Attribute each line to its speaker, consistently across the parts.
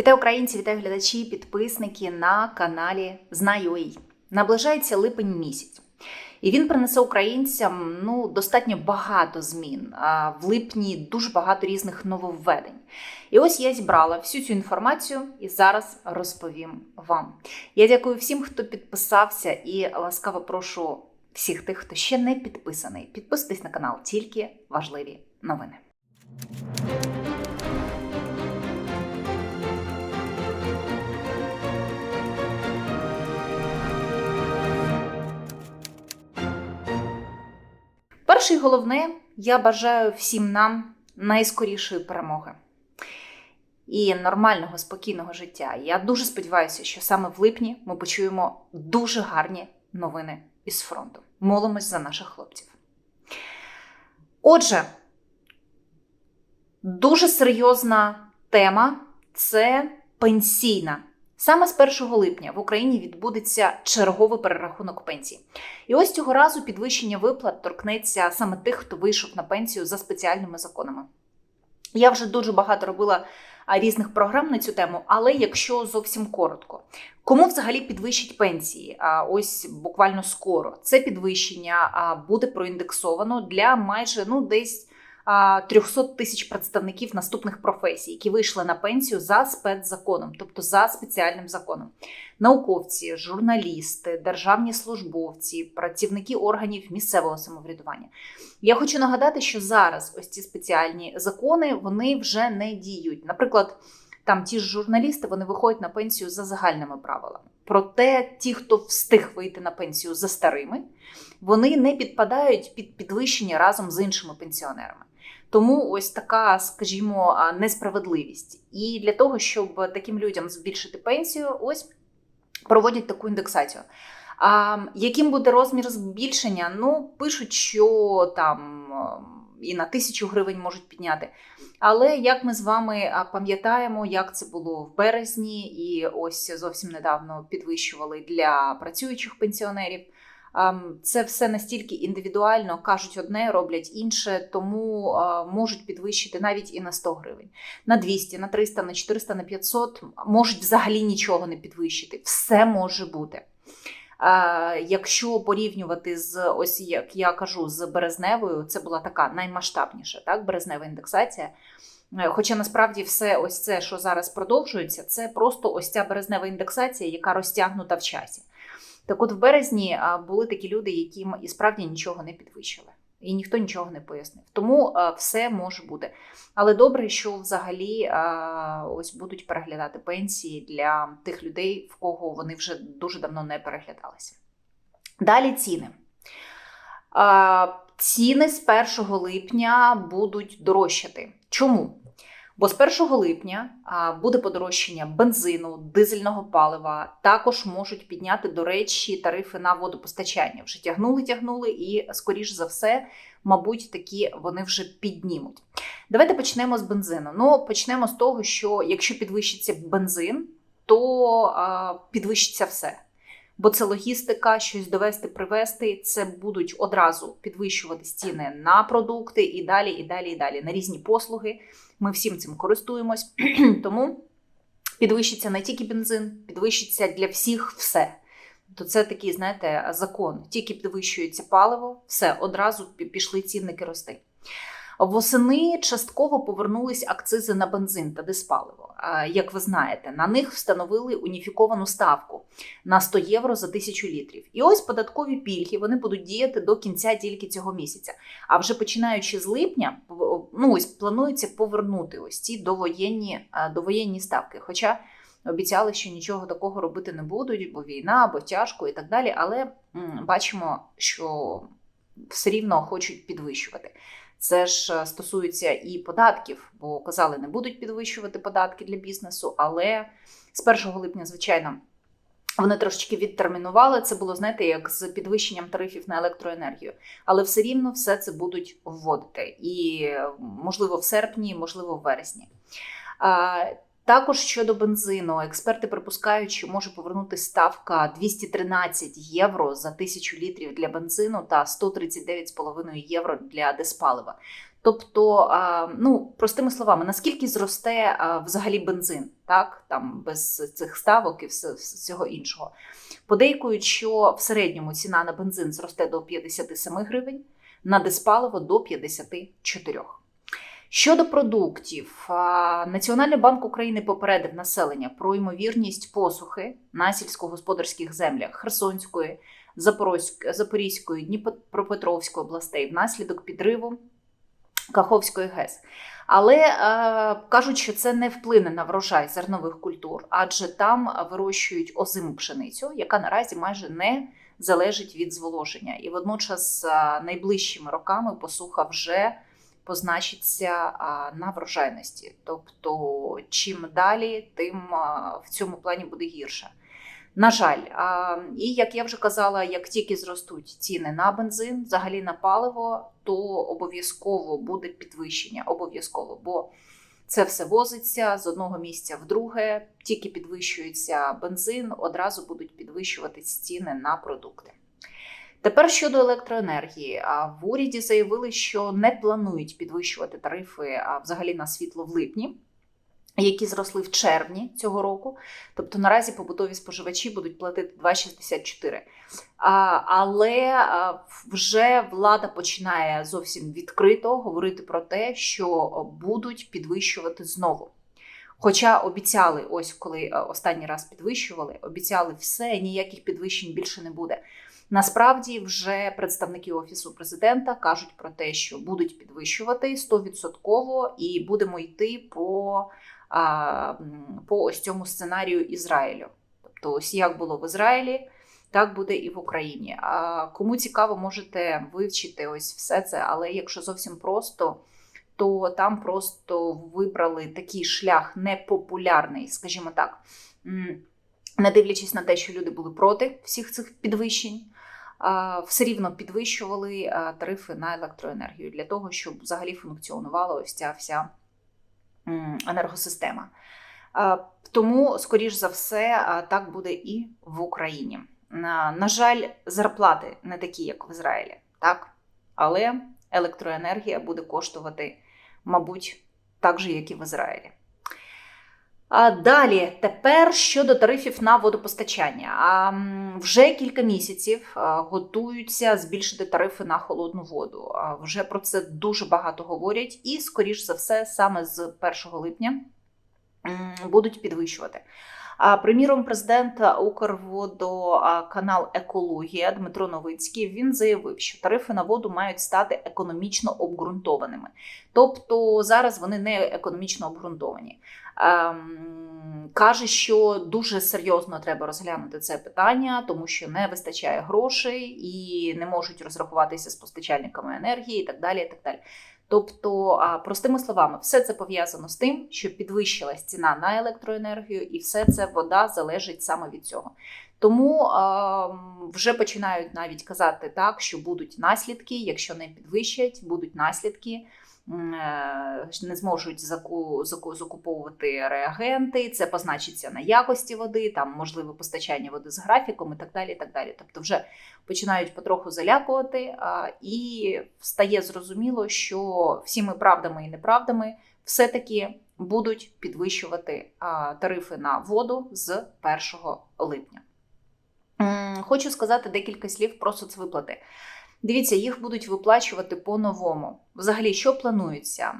Speaker 1: Вітаю українці, вітаю глядачі, підписники на каналі Знаю.ua. Наближається липень місяць, і він принесе українцям ну достатньо багато змін. А в липні дуже багато різних нововведень. І ось я зібрала всю цю інформацію і зараз розповім вам. Я дякую всім, хто підписався, і ласкаво прошу всіх тих, хто ще не підписаний. Підписуйтесь на канал, тільки важливі новини. Перше і головне, я бажаю всім нам найскорішої перемоги і нормального, спокійного життя. Я дуже сподіваюся, що саме в липні ми почуємо дуже гарні новини із фронту. Молимось за наших хлопців. Отже, дуже серйозна тема це пенсійна. Саме з 1 липня в Україні відбудеться черговий перерахунок пенсій. І ось цього разу підвищення виплат торкнеться саме тих, хто вийшов на пенсію за спеціальними законами. Я вже дуже багато робила різних програм на цю тему, але якщо зовсім коротко, кому взагалі підвищать пенсії? А ось буквально скоро це підвищення буде проіндексовано для майже ну десь. 300 тисяч представників наступних професій, які вийшли на пенсію за спецзаконом, тобто за спеціальним законом. Науковці, журналісти, державні службовці, працівники органів місцевого самоврядування. Я хочу нагадати, що зараз ось ці спеціальні закони вони вже не діють. Наприклад, там ті ж журналісти вони виходять на пенсію за загальними правилами. Проте ті, хто встиг вийти на пенсію за старими, вони не підпадають під підвищення разом з іншими пенсіонерами. Тому ось така, скажімо, несправедливість. І для того, щоб таким людям збільшити пенсію, ось проводять таку індексацію. А яким буде розмір збільшення? Ну, пишуть, що там і на тисячу гривень можуть підняти. Але як ми з вами пам'ятаємо, як це було в березні, і ось зовсім недавно підвищували для працюючих пенсіонерів. Це все настільки індивідуально кажуть одне, роблять інше, тому можуть підвищити навіть і на 100 гривень, на 200, на 300, на 400, на 500, можуть взагалі нічого не підвищити. Все може бути. Якщо порівнювати з ось як я кажу з березневою, це була така наймасштабніша, так, березнева індексація. Е, хоча насправді все ось це, що зараз продовжується, це просто ось ця березнева індексація, яка розтягнута в часі. Так от в березні були такі люди, які і справді нічого не підвищили. І ніхто нічого не пояснив. Тому все може бути. Але добре, що взагалі ось будуть переглядати пенсії для тих людей, в кого вони вже дуже давно не переглядалися. Далі ціни. Ціни з 1 липня будуть дорожчати. Чому? Бо з 1 липня буде подорожчання бензину, дизельного палива. Також можуть підняти, до речі, тарифи на водопостачання. Вже тягнули, тягнули, і, скоріш за все, мабуть, такі вони вже піднімуть. Давайте почнемо з бензину. Ну, почнемо з того, що якщо підвищиться бензин, то підвищиться все. Бо це логістика, щось довести, привезти. Це будуть одразу підвищувати ціни на продукти і далі, і далі, і далі на різні послуги. Ми всім цим користуємось. Тому підвищиться не тільки бензин, підвищиться для всіх все. То це такий, знаєте, закон. Тільки підвищується паливо, все одразу пішли цінники рости. Восени частково повернулись акцизи на бензин та диспаливо. Як ви знаєте, на них встановили уніфіковану ставку на 100 євро за тисячу літрів. І ось податкові пільги вони будуть діяти до кінця тільки цього місяця. А вже починаючи з липня, ну ось планується повернути ось ці довоєнні, довоєнні ставки. Хоча обіцяли, що нічого такого робити не будуть, бо війна, бо тяжко і так далі. Але бачимо, що все рівно хочуть підвищувати. Це ж е, стосується і податків, бо казали, не будуть підвищувати податки для бізнесу. Але з 1 липня, звичайно, вони трошечки відтермінували. Це було, знаєте, як з підвищенням тарифів на електроенергію. Але все рівно все це будуть вводити. І, можливо, в серпні, можливо, в вересні. Також щодо бензину, експерти припускають, що може повернути ставка 213 євро за тисячу літрів для бензину та 139,5 євро для диспалива. Тобто, ну простими словами, наскільки зросте взагалі бензин, так там без цих ставок і всього іншого. Подейкують, що в середньому ціна на бензин зросте до 57 гривень, на диспаливо до 54. Щодо продуктів, Національний банк України попередив населення про ймовірність посухи на сільськогосподарських землях Херсонської, Запорізької, Дніпропетровської областей внаслідок підриву Каховської ГЕС. Але е, кажуть, що це не вплине на врожай зернових культур, адже там вирощують озиму пшеницю, яка наразі майже не залежить від зволоження. І водночас е, найближчими роками посуха вже позначиться на врожайності. Тобто, чим далі, тим в цьому плані буде гірше. На жаль, і як я вже казала, як тільки зростуть ціни на бензин, взагалі на паливо, то обов'язково буде підвищення. Обов'язково, бо це все возиться з одного місця в друге. Тільки підвищується бензин, одразу будуть підвищуватись ціни на продукти. Тепер щодо електроенергії, в уряді заявили, що не планують підвищувати тарифи взагалі на світло в липні, які зросли в червні цього року. Тобто наразі побутові споживачі будуть платити 2,64. А, Але вже влада починає зовсім відкрито говорити про те, що будуть підвищувати знову. Хоча обіцяли, ось коли е, останній раз підвищували, обіцяли все, ніяких підвищень більше не буде. Насправді, вже представники офісу президента кажуть про те, що будуть підвищувати 100% і будемо йти по, по ось цьому сценарію Ізраїлю. Тобто, ось як було в Ізраїлі, так буде і в Україні. А кому цікаво, можете вивчити ось все це, але якщо зовсім просто. То там просто вибрали такий шлях непопулярний, скажімо так, не дивлячись на те, що люди були проти всіх цих підвищень, все рівно підвищували тарифи на електроенергію для того, щоб взагалі функціонувала ось ця вся енергосистема. Тому, скоріш за все, так буде і в Україні. На, жаль, зарплати не такі, як в Ізраїлі, так? Але електроенергія буде коштувати, мабуть, так же, як і в Ізраїлі. А далі, тепер щодо тарифів на водопостачання. А вже кілька місяців готуються збільшити тарифи на холодну воду. А вже про це дуже багато говорять, і, скоріш за все, саме з 1 липня будуть підвищувати. Приміром, президент Укрводоканал Екологія Дмитро Новицький він заявив, що тарифи на воду мають стати економічно обґрунтованими. Тобто зараз вони не економічно обґрунтовані. Ем, Каже, що дуже серйозно треба розглянути це питання, тому що не вистачає грошей і не можуть розрахуватися з постачальниками енергії і так далі. І так далі. Тобто, простими словами, все це пов'язано з тим, що підвищилась ціна на електроенергію, і все це вода залежить саме від цього. Тому а, вже починають навіть казати так, що будуть наслідки, якщо не підвищать, будуть наслідки. Е, Не зможуть заку- заку- закуповувати реагенти, це позначиться на якості води, там можливе постачання води з графіком і так далі. І так далі. Тобто, вже починають потроху залякувати, а, і стає зрозуміло, що всіми правдами і неправдами все-таки будуть підвищувати а, тарифи на воду з 1 липня. Хочу сказати декілька слів про соцвиплати. Дивіться, їх будуть виплачувати по-новому. Взагалі, що планується?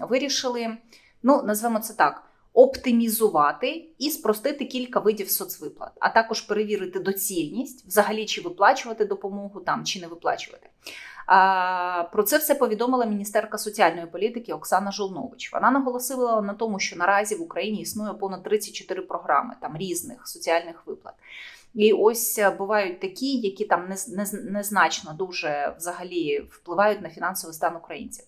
Speaker 1: Вирішили, ну, назвемо це так. Оптимізувати і спростити кілька видів соцвиплат, а також перевірити доцільність, взагалі чи виплачувати допомогу там, чи не виплачувати. Про це все повідомила міністерка соціальної політики Оксана Жолнович. Вона наголосила на тому, що наразі в Україні існує понад 34 програми там різних соціальних виплат. І ось е, бувають такі, які там нез- нез- незначно дуже взагалі впливають на фінансовий стан українців.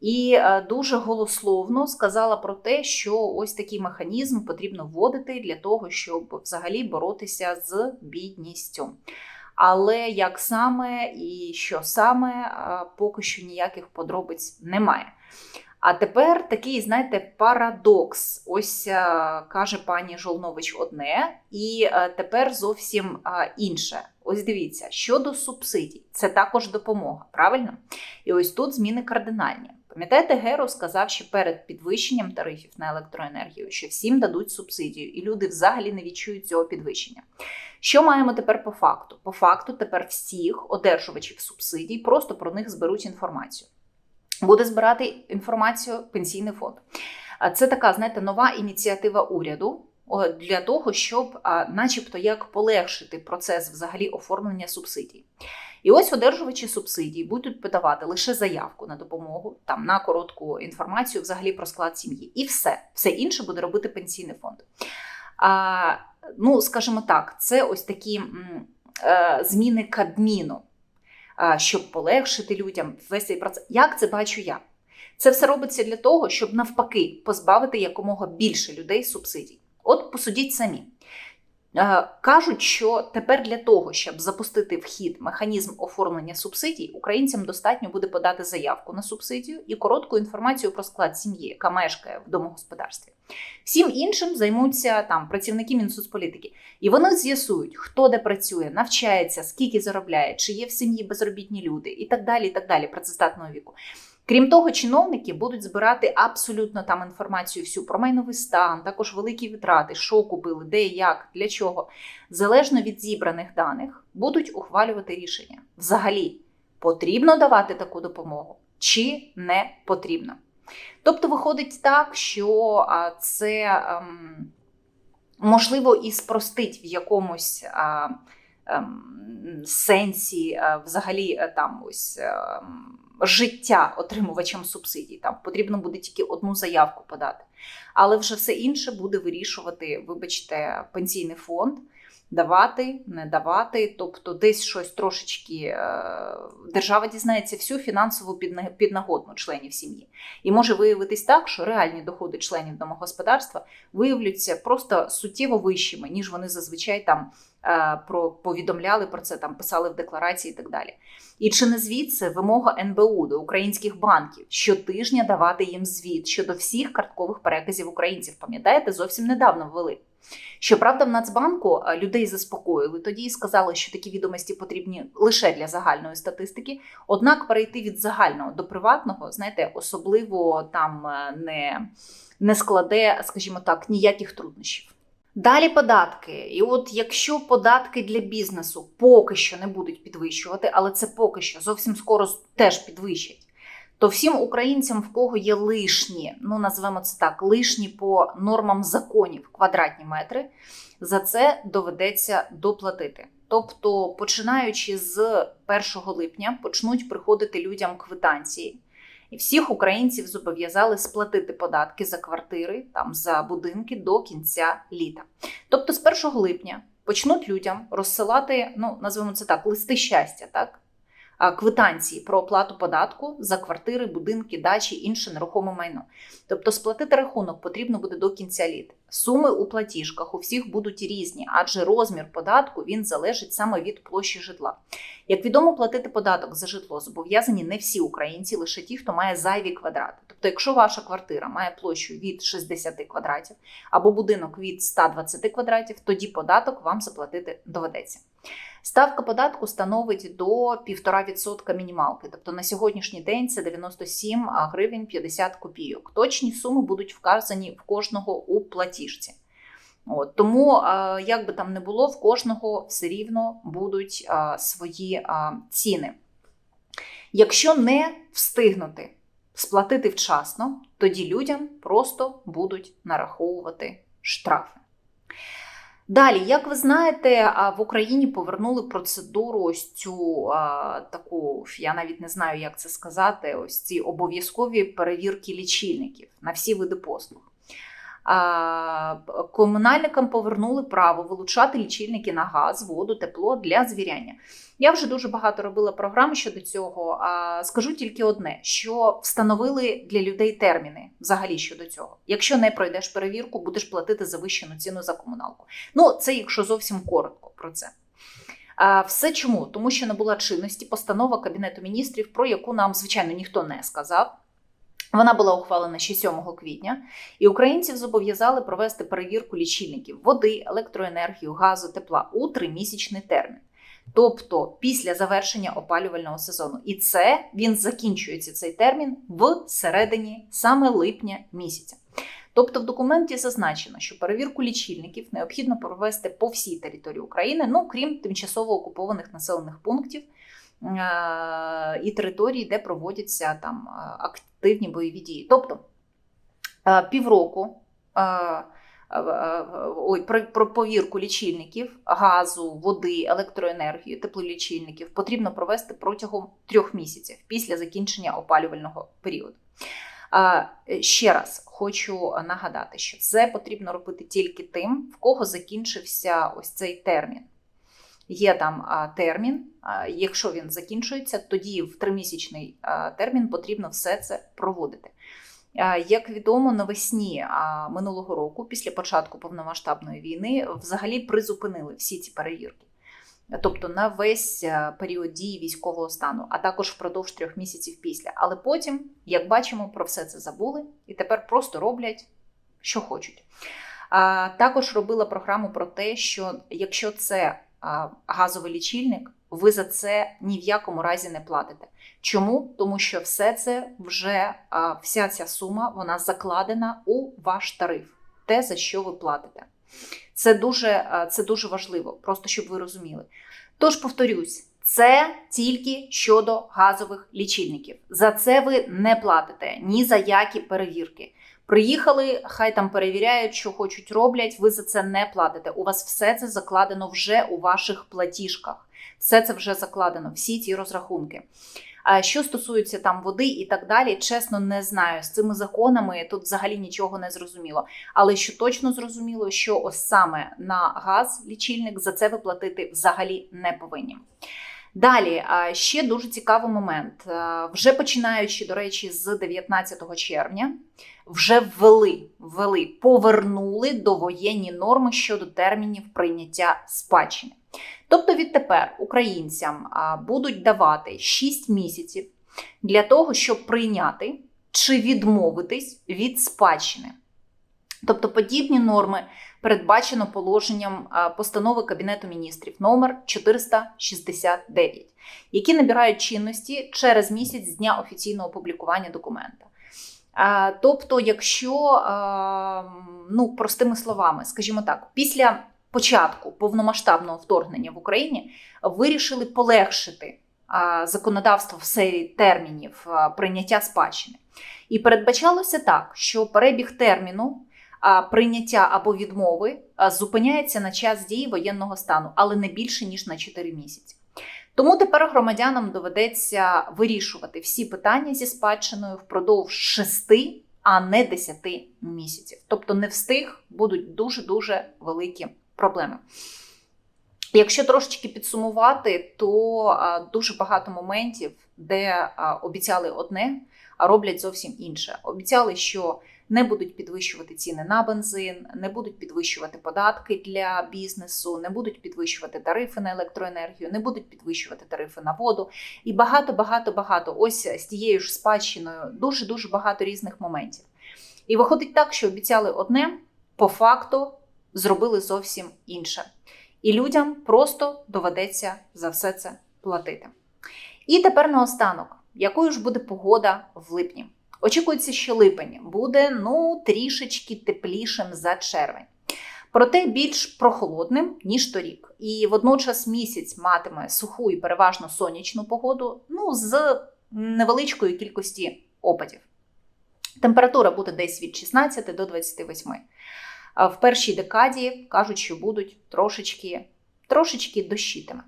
Speaker 1: І е, дуже голословно сказала про те, що ось такий механізм потрібно вводити для того, щоб взагалі боротися з бідністю. Але як саме і що саме, е, поки що ніяких подробиць немає. А тепер такий, знаєте, парадокс. Ось е, каже пані Жолнович одне, і тепер зовсім інше. Ось дивіться, щодо субсидій, це також допомога, правильно? І ось тут зміни кардинальні. Пам'ятаєте, Геро сказав, що перед підвищенням тарифів на електроенергію, що всім дадуть субсидію, і люди взагалі не відчують цього підвищення. Що маємо тепер по факту? По факту, тепер всіх одержувачів субсидій просто про них зберуть інформацію. Буде збирати інформацію пенсійний фонд. Це така, знаєте, нова ініціатива уряду для того, щоб, начебто, як полегшити процес взагалі оформлення субсидій. І ось одержувачі субсидій будуть подавати лише заявку на допомогу, там на коротку інформацію взагалі про склад сім'ї. І все. Все інше буде робити пенсійний фонд. А, ну, скажімо так, це ось такі е, зміни Кабміну, а, щоб полегшити людям весь цей процес. Як це бачу я? Це все робиться для того, щоб навпаки позбавити якомога більше людей субсидій. От посудіть самі. Е, Кажуть, що тепер для того, щоб запустити в хід механізм оформлення субсидій, українцям достатньо буде подати заявку на субсидію і коротку інформацію про склад сім'ї, яка мешкає в домогосподарстві. Всім іншим займуться там працівники Мінсоцполітики. І вони з'ясують, хто де працює, навчається, скільки заробляє, чи є в сім'ї безробітні люди, і так далі. і так далі, працездатного віку. Крім того, чиновники будуть збирати абсолютно там інформацію всю про майновий стан, також великі витрати, що купили, де, як, для чого. Залежно від зібраних даних, будуть ухвалювати рішення. Взагалі, потрібно давати таку допомогу чи не потрібно. Тобто, виходить так, що це ем, можливо і спростить в якомусь. Ем, Сенсі, взагалі, е, там ось ем, життя отримувачам субсидій. Там потрібно буде тільки одну заявку подати. Але вже все інше буде вирішувати, вибачте, пенсійний фонд. Давати, не давати, тобто десь щось трошечки е, держава дізнається всю фінансову підна- піднагодну членів сім'ї. І може виявитись так, що реальні доходи членів домогосподарства виявляться просто суттєво вищими, ніж вони зазвичай там про повідомляли про це, там писали в декларації і так далі. І чи не звідси вимога НБУ до українських банків щотижня давати їм звіт щодо всіх карткових переказів українців? Пам'ятаєте, зовсім недавно ввели. Щоправда, в Нацбанку е, людей заспокоїли тоді і сказали, що такі відомості потрібні лише для загальної статистики. Однак перейти від загального до приватного, знаєте, особливо там е, не, не складе, скажімо так, ніяких труднощів. Далі податки. І от якщо податки для бізнесу поки що не будуть підвищувати, але це поки що зовсім скоро теж підвищать, то всім українцям, в кого є лишні, ну назвемо це так, лишні по нормам законів квадратні метри, за це доведеться доплатити. Тобто, починаючи з 1 липня, почнуть приходити людям квитанції. І всіх українців зобов'язали сплатити податки за квартири, там за будинки до кінця літа. Тобто, з 1 липня почнуть людям розсилати, ну назвемо це так, листи щастя, так квитанції про оплату податку за квартири, будинки, дачі, інше нерухоме майно. Тобто, сплатити рахунок потрібно буде до кінця літа. Суми у платіжках у всіх будуть різні, адже розмір податку він залежить саме від площі житла. Як відомо, платити податок за житло зобов'язані не всі українці, лише ті, хто має зайві квадрати. Тобто, якщо ваша квартира має площу від 60 квадратів або будинок від 120 квадратів, тоді податок вам заплатити доведеться. Ставка податку становить до 1,5% мінімалки. Тобто на сьогоднішній день це 97 гривень 50 копійок. Точні суми будуть вказані в кожного у платіжці. От, тому, е, як би там не було, в кожного все рівно будуть е, свої е, ціни. Якщо не встигнути сплатити вчасно, тоді людям просто будуть нараховувати штрафи. Далі, як ви знаєте, в Україні повернули процедуру ось цю таку, я навіть не знаю, як це сказати, ось ці обов'язкові перевірки лічильників на всі види послуг. Комунальникам повернули право вилучати лічильники на газ, воду, тепло для звіряння. Я вже дуже багато робила програм щодо цього. Скажу тільки одне: що встановили для людей терміни взагалі щодо цього. Якщо не пройдеш перевірку, будеш платити завищену ціну за комуналку. Ну, це якщо зовсім коротко про це. Все чому? Тому що не була чинності постанова Кабінету міністрів, про яку нам, звичайно, ніхто не сказав. Вона була ухвалена ще 7 квітня, і українців зобов'язали провести перевірку лічильників води, електроенергії, газу, тепла у тримісячний термін. Тобто після завершення опалювального сезону. І це він закінчується цей термін в середині саме липня місяця. Тобто в документі зазначено, що перевірку лічильників необхідно провести по всій території України, ну крім тимчасово окупованих населених пунктів і територій, де проводяться там е, активні бойові дії. Тобто е, півроку. е, е, е, Ой, про повірку лічильників газу, води, електроенергії, теплолічильників потрібно провести протягом трьох місяців після закінчення опалювального періоду. Ще раз хочу нагадати, що це потрібно робити тільки тим, в кого закінчився ось цей термін. Є там термін, якщо він закінчується, тоді в тримісячний термін потрібно все це проводити. Як відомо, навесні минулого року, після початку повномасштабної війни, взагалі призупинили всі ці перевірки. Тобто на весь період дії військового стану, а також впродовж трьох місяців після. Але потім, як бачимо, про все це забули і тепер просто роблять, що хочуть. А, Також робила програму про те, що якщо це газовий лічильник, ви за це ні в якому разі не платите. Чому? Тому що все це вже вся ця сума вона закладена у ваш тариф, те, за що ви платите. Це дуже, це дуже важливо, просто щоб ви розуміли. Тож, повторюсь, це тільки щодо газових лічильників. За це ви не платите ні за які перевірки. Приїхали, хай там перевіряють, що хочуть роблять. Ви за це не платите. У вас все це закладено вже у ваших платіжках. Все це вже закладено, всі ці розрахунки. А Що стосується там води і так далі, чесно не знаю. З цими законами тут взагалі нічого не зрозуміло. Але що точно зрозуміло, що ось саме на газ лічильник за це ви платити взагалі не повинні. Далі ще дуже цікавий момент. Вже починаючи, до речі, з 19 червня, вже ввели, ввели, повернули довоєнні норми щодо термінів прийняття спадщини. Тобто відтепер українцям будуть давати 6 місяців для того, щоб прийняти чи відмовитись від спадщини. Тобто подібні норми передбачено положенням постанови Кабінету міністрів номер 469, які набирають чинності через місяць з дня офіційного опублікування документа. Тобто, якщо, ну, простими словами, скажімо так, після початку повномасштабного вторгнення в Україні вирішили полегшити законодавство в сфері термінів прийняття спадщини. І передбачалося так, що перебіг терміну прийняття або відмови зупиняється на час дії воєнного стану, але не більше ніж на 4 місяці. Тому тепер громадянам доведеться вирішувати всі питання зі спадщиною впродовж 6, а не 10 місяців. Тобто не встиг будуть дуже дуже великі проблеми. Якщо трошечки підсумувати, то дуже багато моментів, де обіцяли одне, а роблять зовсім інше. Обіцяли, що не будуть підвищувати ціни на бензин, не будуть підвищувати податки для бізнесу, не будуть підвищувати тарифи на електроенергію, не будуть підвищувати тарифи на воду. І багато, багато, багато. Ось з тією ж спадщиною дуже дуже багато різних моментів. І виходить так, що обіцяли одне, по факту зробили зовсім інше. І людям просто доведеться за все це платити. І тепер наостанок, якою ж буде погода в липні? Очікується, що липень буде ну трішечки теплішим за червень. Проте більш прохолодним, ніж торік. І водночас місяць матиме суху і переважно сонячну погоду, ну, з невеличкою кількості опадів. Температура буде десь від 16 до 28. В першій декаді кажуть, що будуть трошечки, трошечки дощитиме.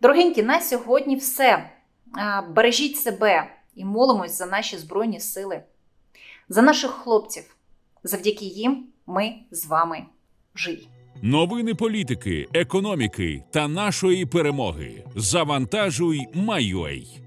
Speaker 1: Дорогенькі, на сьогодні все. Бережіть себе і молимось за наші Збройні сили, за наших хлопців. Завдяки їм ми з вами живі.
Speaker 2: Новини політики, економіки та нашої перемоги. Завантажуй, Майой.